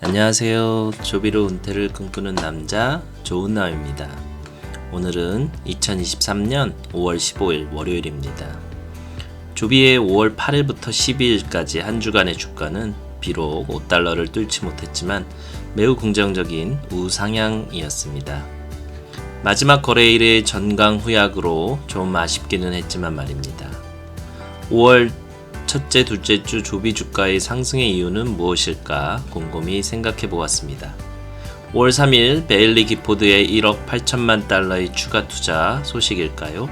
안녕하세요. 조비로 은퇴를 꿈꾸는 남자 조은나입니다. 오늘은 2023년 5월 15일 월요일입니다. 조비의 5월 8일부터 12일까지 한 주간의 주가는 비록 5달러를 뚫지 못했지만 매우 긍정적인 우상향이었습니다. 마지막 거래일의 전강 후약으로 좀 아쉽기는 했지만 말입니다. 5월 첫째, 둘째 주 조비 주가의 상승의 이유는 무엇일까 곰곰이 생각해 보았습니다. 5월 3일 베일리 기포드의 1억 8천만 달러의 추가 투자 소식일까요?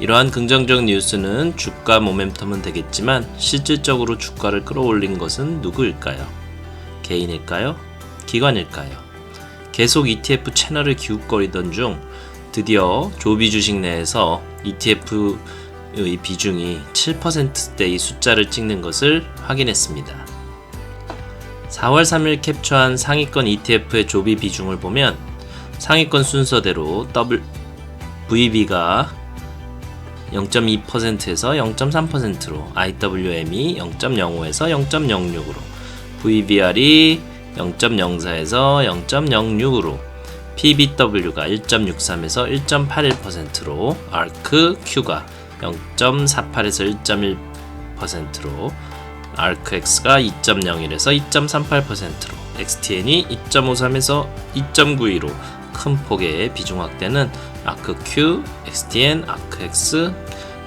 이러한 긍정적 뉴스는 주가 모멘텀은 되겠지만 실질적으로 주가를 끌어올린 것은 누구일까요? 개인일까요? 기관일까요? 계속 ETF 채널을 기웃거리던 중 드디어 조비 주식 내에서 ETF 의 비중이 7%대의 숫자를 찍는 것을 확인했습니다. 4월 3일 캡처한 상위권 ETF의 조비 비중을 보면 상위권 순서대로 W, VB가 0.2%에서 0.3%로 IWM이 0.05에서 0.06으로 VBR이 0.04에서 0.06으로 PBW가 1.63에서 1.81%로 ARK Q가 0.48에서 1.1%로 ARCX가 2.01에서 2.38%로 XTN이 2.53에서 2.92로 큰 폭의 비중 확대는 ARCQ, XTN, ARCX,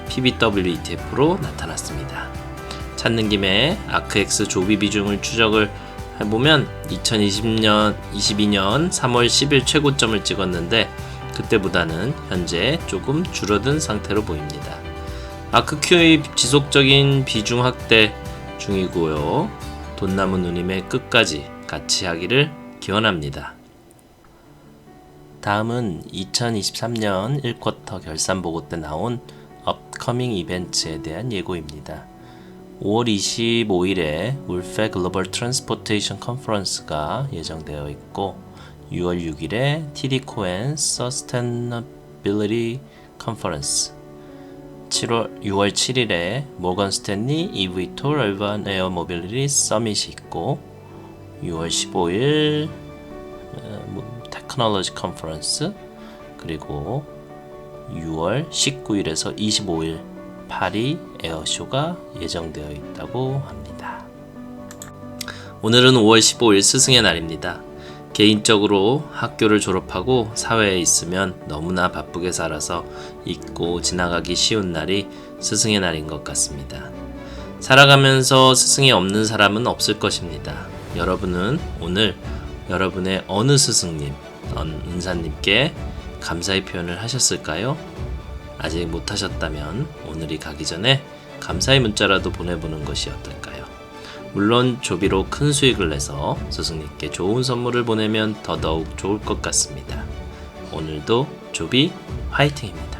PBW ETF로 나타났습니다. 찾는 김에 ARCX 조비 비중을 추적을 해보면 2020년, 22년 3월 10일 최고점을 찍었는데 그때보다는 현재 조금 줄어든 상태로 보입니다. 아크큐의 지속적인 비중 확대 중이고요. 돈나무 누님의 끝까지 같이 하기를 기원합니다. 다음은 2023년 1쿼터 결산 보고 때 나온 업커밍 이벤트에 대한 예고입니다. 5월 25일에 울페 글로벌 트랜스포테이션 컨퍼런스가 예정되어 있고 6월 6일에 TD 코엔 서스테너빌리티 컨퍼런스 7월 6월 7일에 모건 스탠리 EV2 럴반 에어 모빌리티 서밋이 있고 6월 15일 테크놀로지 컨퍼런스 그리고 6월 19일에서 25일 파리 에어쇼가 예정되어 있다고 합니다. 오늘은 5월 15일 스승의 날입니다. 개인적으로 학교를 졸업하고 사회에 있으면 너무나 바쁘게 살아서 잊고 지나가기 쉬운 날이 스승의 날인 것 같습니다. 살아가면서 스승이 없는 사람은 없을 것입니다. 여러분은 오늘 여러분의 어느 스승님, 은사님께 감사의 표현을 하셨을까요? 아직 못하셨다면 오늘이 가기 전에 감사의 문자라도 보내보는 것이 어떨까요? 물론 조비로 큰 수익을 내서 스승님께 좋은 선물을 보내면 더더욱 좋을 것 같습니다. 오늘도 조비 화이팅입니다.